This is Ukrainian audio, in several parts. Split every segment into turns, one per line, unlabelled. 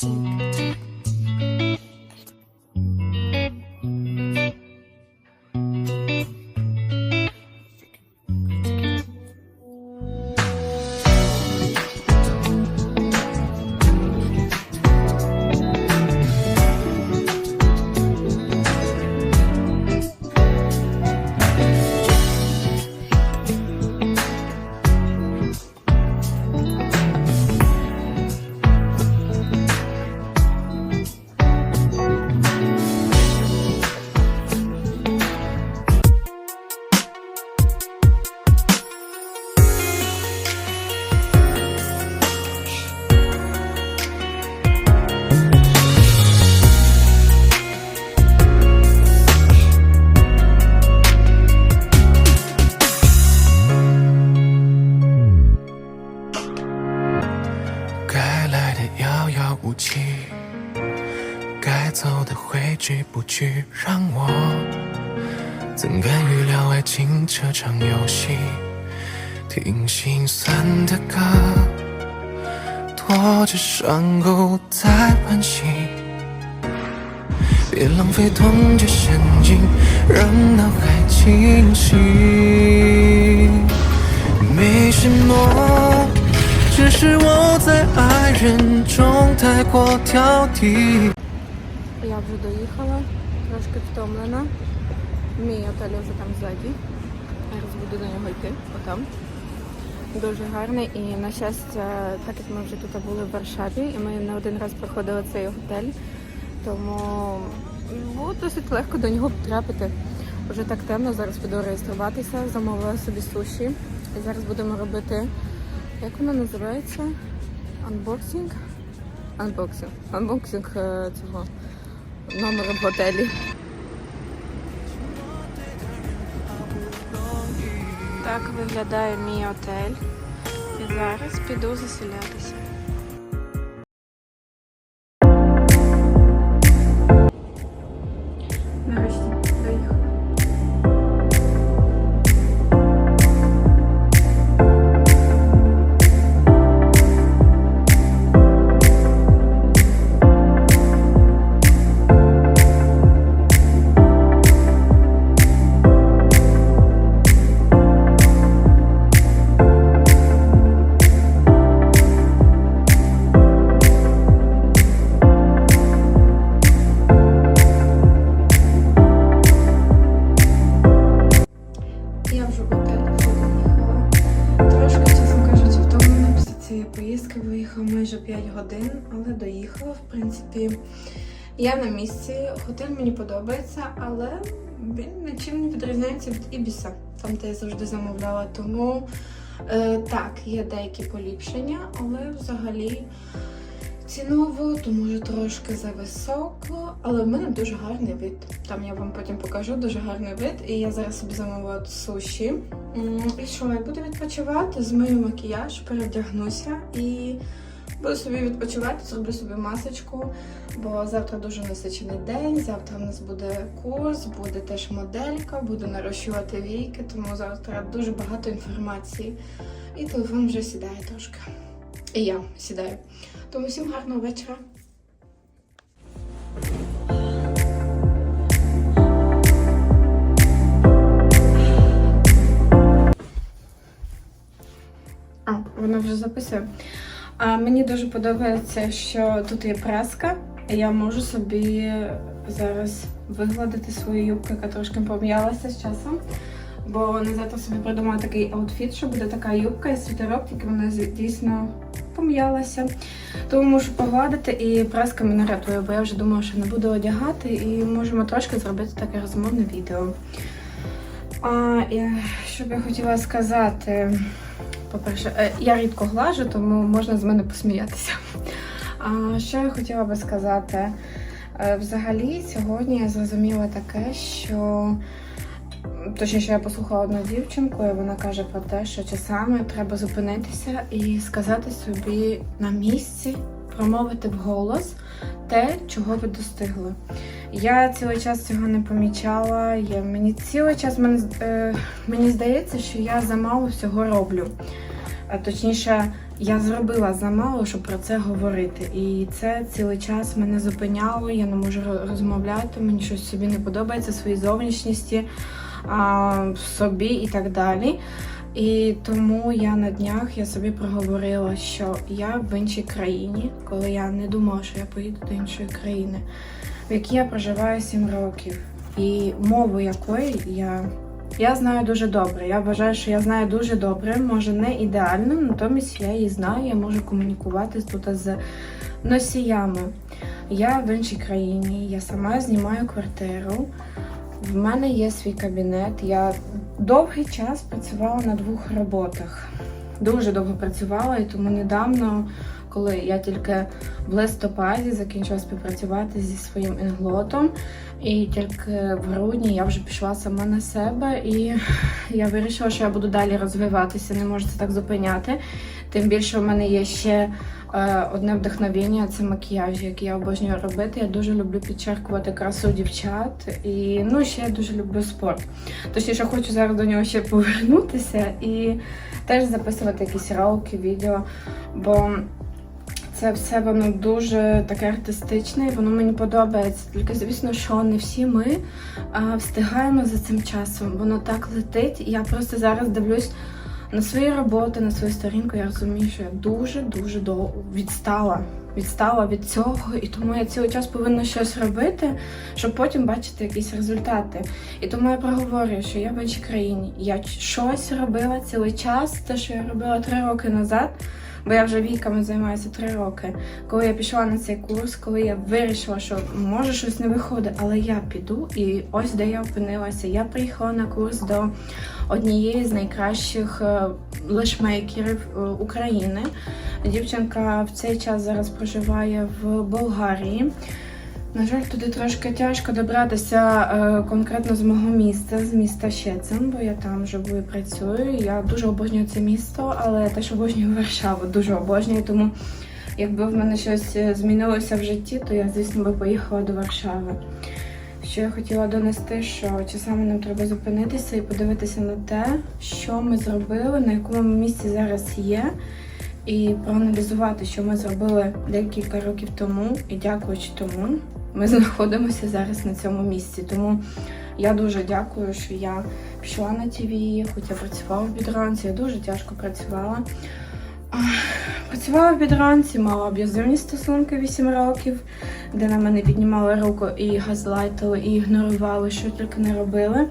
Thank. 场游戏？听心酸的歌，拖着伤口在惋惜。别浪费痛着神经，让脑海清晰。没什么，只是我在爱人中太过挑剔。
Я вже доїхала, трошки втомлена. Мій отель вже там ззаді. Буду на нього йти, отам. Дуже гарний і на щастя, так як ми вже тут були в Варшаві, і ми не один раз проходили цей готель, тому було досить легко до нього потрапити. Вже так темно, зараз піду реєструватися, замовила собі суші. І зараз будемо робити, як воно називається? Анбоксинг? Анбоксинг. Анбоксинг цього номеру в готелі. Так виглядає мій отель. І зараз піду заселятися. Принципі, я на місці. Готель мені подобається, але він нічим не відрізняється від Ібіса, там де я завжди замовляла. Тому е, так, є деякі поліпшення, але взагалі. Ціново, то може трошки зависоко, але в мене дуже гарний вид. Там я вам потім покажу дуже гарний вид. І я зараз собі замовила суші. І що, я буду відпочивати, змию макіяж, перевдягнуся і буду собі відпочивати, зроблю собі масочку, бо завтра дуже насичений день. Завтра в нас буде курс, буде теж моделька, буду нарощувати війки, тому завтра дуже багато інформації. І телефон вже сідає трошки. І я сідаю. Тому всім гарного вечора. А, вона вже записує. А мені дуже подобається, що тут є праска, і я можу собі зараз вигладити свою юбку, яка трошки пом'ялася з часом. Бо вони завтра собі придумали такий аутфіт, що буде така юбка і світерок, тільки вона дійсно пом'ялася. Тому можу погладити і праска мене рятує, бо я вже думала, що не буду одягати, і можемо трошки зробити таке розмовне відео. А, і, що б я хотіла сказати, по-перше, е, я рідко глажу, тому можна з мене посміятися. А, що я хотіла би сказати? Е, Взагалі, сьогодні я зрозуміла таке, що точніше, я послухала одну дівчинку, і вона каже про те, що часами треба зупинитися і сказати собі на місці, промовити вголос те, чого ви достигли. Я цілий час цього не помічала. Я, мені цілий час мені, е, мені здається, що я замало всього роблю. А точніше, я зробила замало, щоб про це говорити. І це цілий час мене зупиняло, я не можу розмовляти, мені щось собі не подобається, своїй зовнішністі, а, собі і так далі. І тому я на днях я собі проговорила, що я в іншій країні, коли я не думала, що я поїду до іншої країни, в якій я проживаю 7 років, і мову якої я, я знаю дуже добре. Я вважаю, що я знаю дуже добре, може не ідеально, натомість я її знаю, я можу комунікувати тут з носіями. Я в іншій країні, я сама знімаю квартиру. В мене є свій кабінет. Я довгий час працювала на двох роботах. Дуже довго працювала, і тому недавно, коли я тільки в листопаді закінчила співпрацювати зі своїм інглотом, і тільки в грудні я вже пішла сама на себе, і я вирішила, що я буду далі розвиватися, не можу це так зупиняти. Тим більше в мене є ще е, одне вдохновення це макіяж, який я обожнюю робити. Я дуже люблю підчеркувати красу дівчат, і ну ще я дуже люблю спорт. Точніше, хочу зараз до нього ще повернутися і теж записувати якісь ролики, відео, бо це все воно дуже таке артистичне, і воно мені подобається. Тільки звісно, що не всі ми а, встигаємо за цим часом. Воно так летить. Я просто зараз дивлюсь на свої роботи, на свою сторінку. Я розумію, що я дуже дуже довго відстала. Відстала від цього, і тому я цілий час повинна щось робити, щоб потім бачити якісь результати. І тому я проговорюю, що я в іншій країні. Я щось робила цілий час, те, що я робила три роки назад, бо я вже віками займаюся три роки. Коли я пішла на цей курс, коли я вирішила, що може щось не виходить, але я піду, і ось де я опинилася. Я приїхала на курс до однієї з найкращих лишмейкерів лешмейкерів е, України. Дівчинка в цей час зараз проживає в Болгарії. На жаль, туди трошки тяжко добратися е, конкретно з мого міста, з міста Щецин, бо я там живу і працюю. Я дуже обожнюю це місто, але теж обожнюю Варшаву, дуже обожнюю. Тому якби в мене щось е, змінилося в житті, то я, звісно, би поїхала до Варшави. Що я хотіла донести, що часами нам треба зупинитися і подивитися на те, що ми зробили, на якому місці зараз є, і проаналізувати, що ми зробили декілька років тому, і дякуючи тому, ми знаходимося зараз на цьому місці. Тому я дуже дякую, що я пішла на ТВ, хоч я працювала в підранці, я дуже тяжко працювала. Працювала в підранці, мала аб'юзивні стосунки 8 років, де на мене піднімали руку і газлайтили, і ігнорували, що тільки не робили.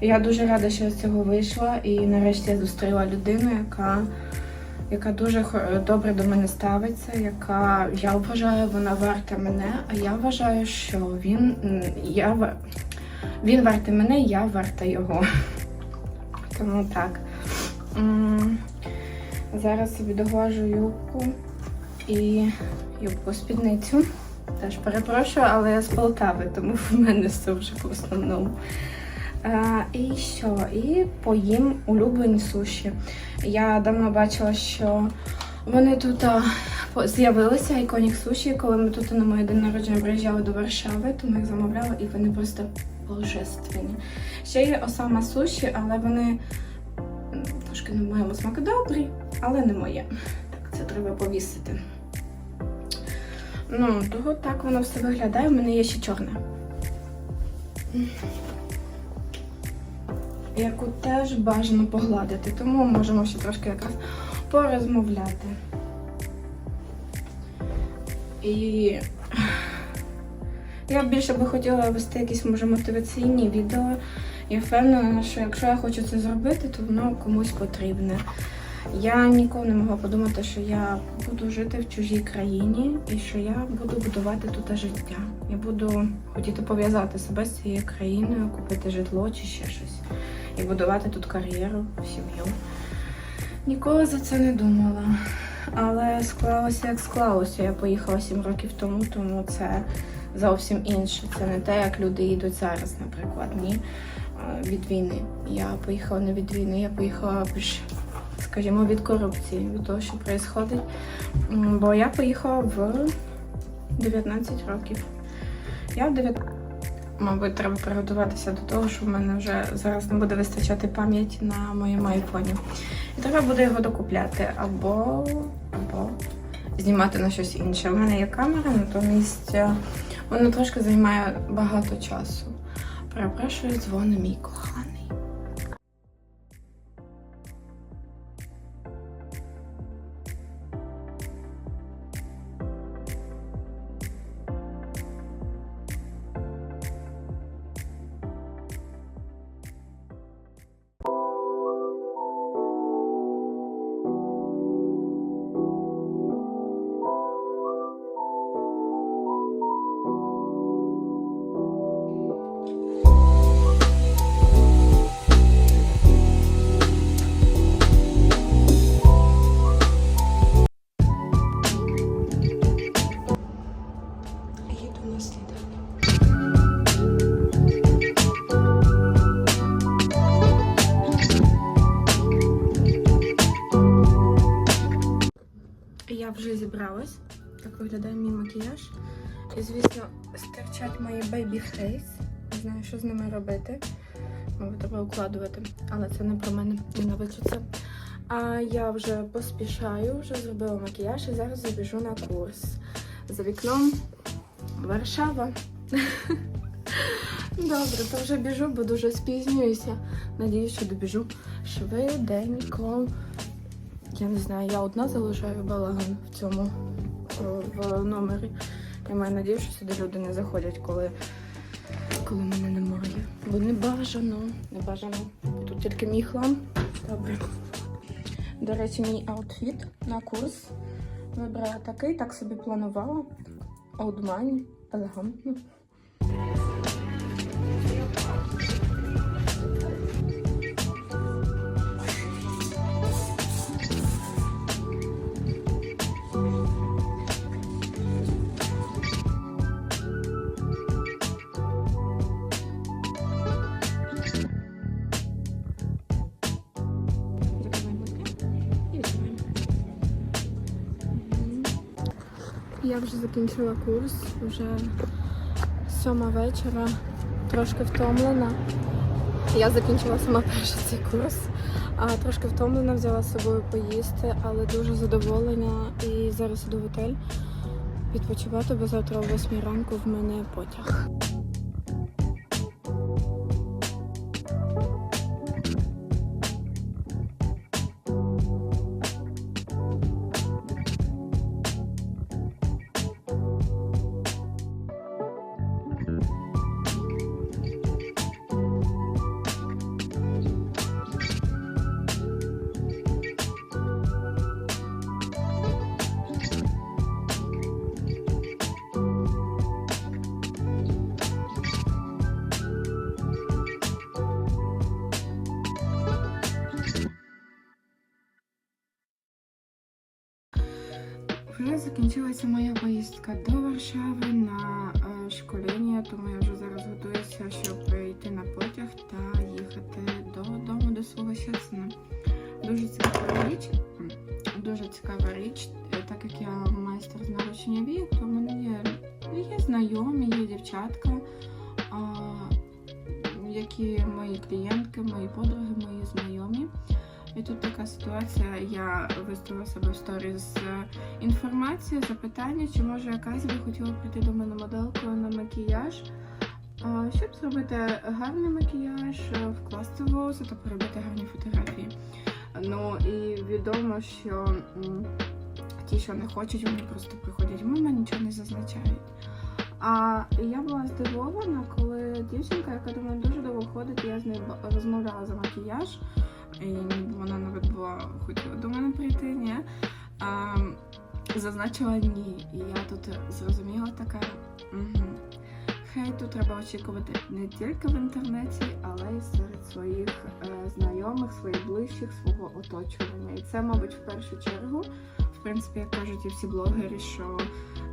Я дуже рада, що з цього вийшла, і нарешті я зустріла людину, яка, яка дуже хо- добре до мене ставиться, яка я вважаю, вона варта мене, а я вважаю, що він, я, він вартий мене, я варта його. Тому так. Зараз собі доглажу юбку і юбку спідницю. Теж перепрошую, але я з Полтави, тому в мене сушик в основному. А, і що? І поїм улюблені суші. Я давно бачила, що вони тут з'явилися іконік суші, коли ми тут на моє день народження приїжджали до Варшави, то ми їх замовляли і вони просто божественні. Ще є осама суші, але вони трошки не в моєму смаку добрі, але не моє. Так, це треба повісити. Ну, того так воно все виглядає. У мене є ще чорне. Яку теж бажано погладити, тому можемо ще трошки якраз порозмовляти. І я більше би хотіла вести якісь може мотиваційні відео. Я впевнена, що якщо я хочу це зробити, то воно комусь потрібне. Я ніколи не могла подумати, що я буду жити в чужій країні і що я буду будувати тут життя. Я буду хотіти пов'язати себе з цією країною, купити житло чи ще щось. І будувати тут кар'єру, сім'ю. Ніколи за це не думала. Але склалося як склалося. Я поїхала 7 років тому, тому це зовсім інше. Це не те, як люди їдуть зараз, наприклад, ні. Від війни. Я поїхала не від війни, я поїхала скажімо, від корупції, від того, що відбувається. Бо я поїхала в 19 років. Я в 9... мабуть, треба приготуватися до того, що в мене вже зараз не буде вистачати пам'яті на моєму айфоні. І треба буде його докупляти або, або знімати на щось інше. У мене є камера, натомість вона трошки займає багато часу. Перепрошую, дзвони мій коханий. Так виглядає мій макіяж. І, звісно, стирчать мої baby face. Не знаю, що з ними робити. Мабуть, треба укладувати. Але це не про мене, ненавиджу це. А я вже поспішаю, вже зробила макіяж і зараз забіжу на курс. За вікном Варшава. Добре, то вже біжу, бо дуже спізнююся. Надіюсь, що добіжу швиденько. Я не знаю, я одна залишаю балаган в цьому в номері. Я маю надію, що сюди люди не заходять, коли, коли мене немає. Бо не бажано, не бажано. Тут тільки мій хлам. Добре. До речі, мій аутфіт на курс вибрала такий, так собі планувала. Олдмані, елегантно. Я вже закінчила курс, вже сьома вечора, трошки втомлена. Я закінчила сама перший цей курс, а трошки втомлена, взяла з собою поїсти, але дуже задоволена. І зараз іду в готель відпочивати, бо завтра о 8 ранку в мене потяг. Закінчилася моя поїздка до Варшави на е, школіння, тому я вже зараз готуюся, щоб йти на потяг та їхати додому до свого щасна. Дуже цікава річ. Дуже цікава річ, е, так як я майстер з нарощення вік, то в мене є, є знайомі, є дівчатка, які мої клієнтки, мої подруги, мої знайомі. І тут така ситуація, я виставила себе в сторі з інформацію, запитання, чи може якась би хотіла прийти до мене моделкою на макіяж, щоб зробити гарний макіяж, е, вкласти волосся та поробити гарні фотографії. Ну і відомо, що ті, що не хочуть, вони просто приходять мимо, нічого не зазначають. А я була здивована, коли дівчинка, яка до мене дуже довго ходить, я з нею розмовляла за макіяж, і вона навіть була хотіла до мене прийти, ні. А, зазначила ні. І я тут зрозуміла така. Угу. Хейту треба очікувати не тільки в інтернеті, але й серед своїх е, знайомих, своїх ближчих, свого оточування. І це, мабуть, в першу чергу, в принципі, як кажуть і всі блогери, що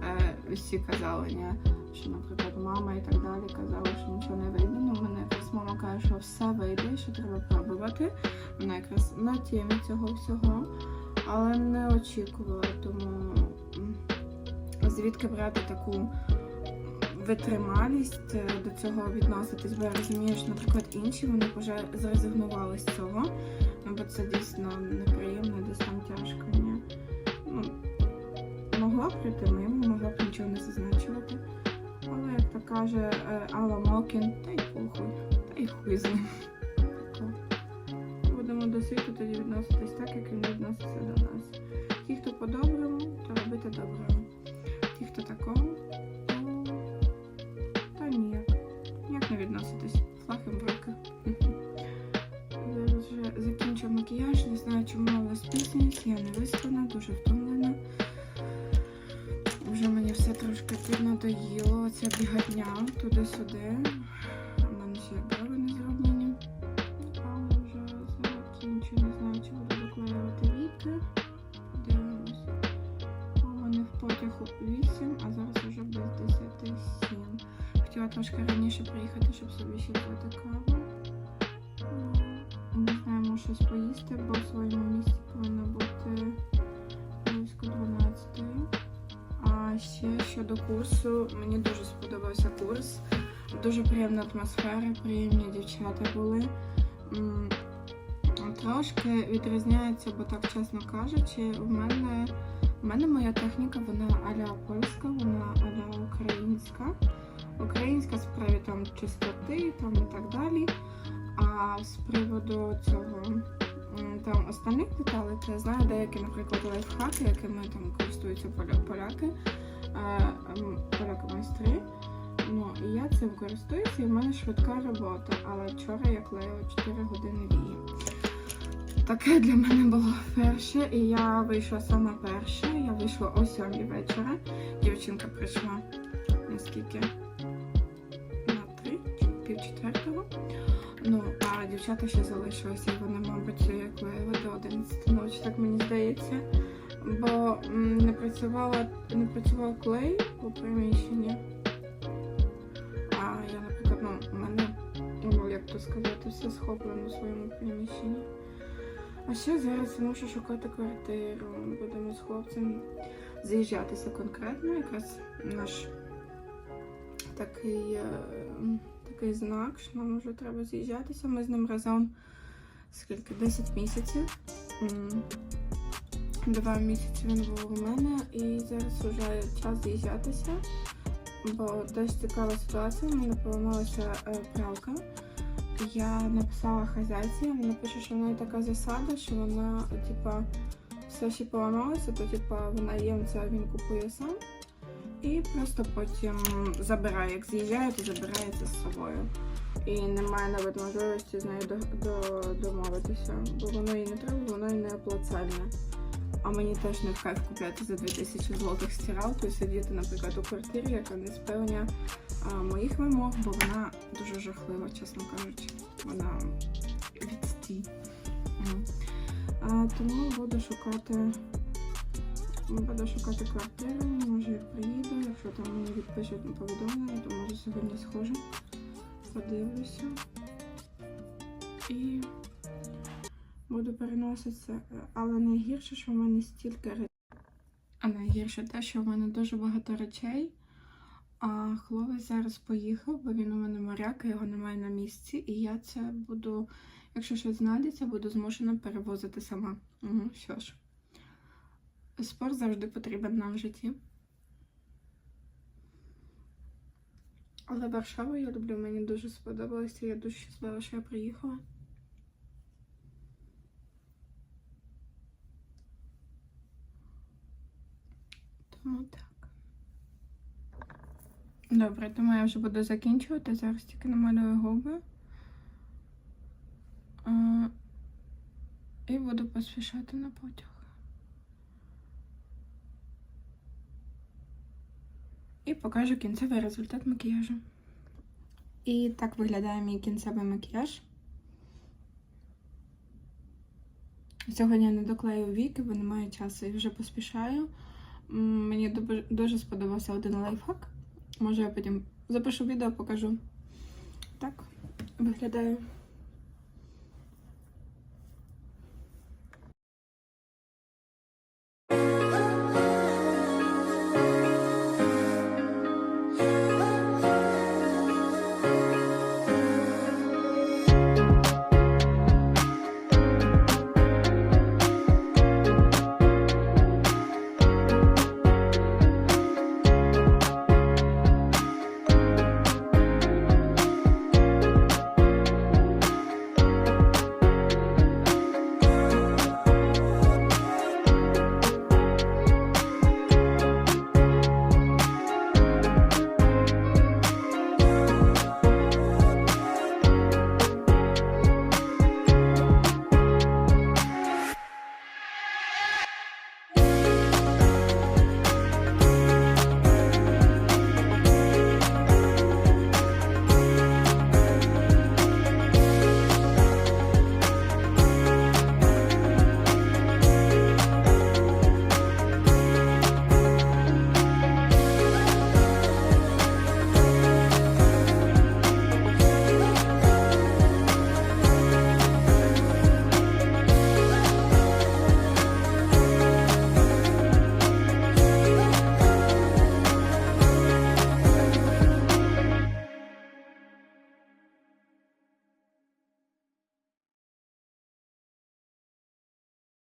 е, всі казали, ні, що, наприклад, мама і так далі казали, що нічого не вийде. Ну, мене мама каже, що все вийде, що треба пробувати. Вона якраз на темі цього всього, але не очікувала, тому звідки брати таку витрималість е, до цього відноситись, бо я розумію, що, наприклад, інші вони вже зрезигнували з цього, ну, бо це дійсно неприємно, там тяжко. Ні? Ну, могла б прийти мимо, могла б нічого не зазначувати. Але як то каже е, Алла Мокін, та й похуй, з ним. Будемо до світу тоді відноситись так, як він відноситься до нас. Ті, хто по-доброму, то робити доброму. Ті, хто такого, то, то ніяк. Ніяк не відноситись. Флаг в руки. Зараз вже закінчу макіяж, не знаю, чому але спізнююсь, я не виспана, дуже втомлена. Вже мені все трошки піднадоїло, ця бігатня туди-сюди. Щось поїсти, бо в своєму місці повинна бути близько 12. А ще щодо курсу, мені дуже сподобався курс. Дуже приємна атмосфера, приємні дівчата були. Трошки відрізняється, бо так чесно кажучи, в мене, в мене моя техніка, вона аля польська, вона аля українська. Українська приводу там чистоти там і так далі. А з приводу цього там остальних деталей, то я знаю деякі, наприклад, лайфхаки, якими там користуються поляки, поляки-майстри. Ну, і я цим користуюся, і в мене швидка робота. Але вчора я клеїла 4 години вії. Таке для мене було перше, і я вийшла саме перша. Я вийшла о 7 вечора. Дівчинка прийшла наскільки на 3 чи пів четвертого. Ну, а дівчата ще залишилися, і вони, мабуть, клеїли до 11 ночі, так мені здається. Бо не працювала, не працював клей у приміщенні. А я, наприклад, ну, у мене, ну, як то сказати, все схоплено в своєму приміщенні. А ще зараз я мушу шукати квартиру. Будемо з хлопцем з'їжджатися конкретно. Якраз наш такий, е, такий знак, що нам вже треба з'їжджатися. Ми з ним разом скільки? 10 місяців. Два місяці він був у мене і зараз вже час з'їжджатися. Бо теж цікава ситуація, у мене поламалася е, пралка. Я написала хазяйці, вона пише, що в неї така засада, що вона, типа, все ще поламалося, то типа вона їм це він купує сам. І просто потім забирає, як з'їжджає, то забирає це з собою. І немає навіть можливості з нею до, до, домовитися, бо воно їй не треба, воно їй не оплацальне. А мені теж не в кайф купляти за 2000 злотих стиралку і сидіти, наприклад, у квартирі, яка не сповнює моїх вимог, бо вона дуже жахлива, чесно кажучи. Вона відстій. Тому буду шукати. Буду шукати квартиру, може і приїду, якщо там мені відпишуть повідомлення, то може сьогодні схожу. Подивлюся. І буду переноситися. Але найгірше, що в мене стільки речей. А найгірше те, що в мене дуже багато речей. А хлопець зараз поїхав, бо він у мене моряк, а його немає на місці. І я це буду, якщо щось знайдеться, буду змушена перевозити сама. Угу, що ж. Спорт завжди потрібен нам в житті. Але Варшаву я люблю, мені дуже сподобалося. Я дуже щаслива, що я приїхала. Тому так. Добре, тому я вже буду закінчувати. Зараз тільки намалюю губи. І буду поспішати на потяг. І покажу кінцевий результат макіяжу. І так виглядає мій кінцевий макіяж. Сьогодні я не доклею віки, бо немає часу і вже поспішаю. Мені дуже сподобався один лайфхак. Може, я потім запишу відео, покажу. Так, виглядаю.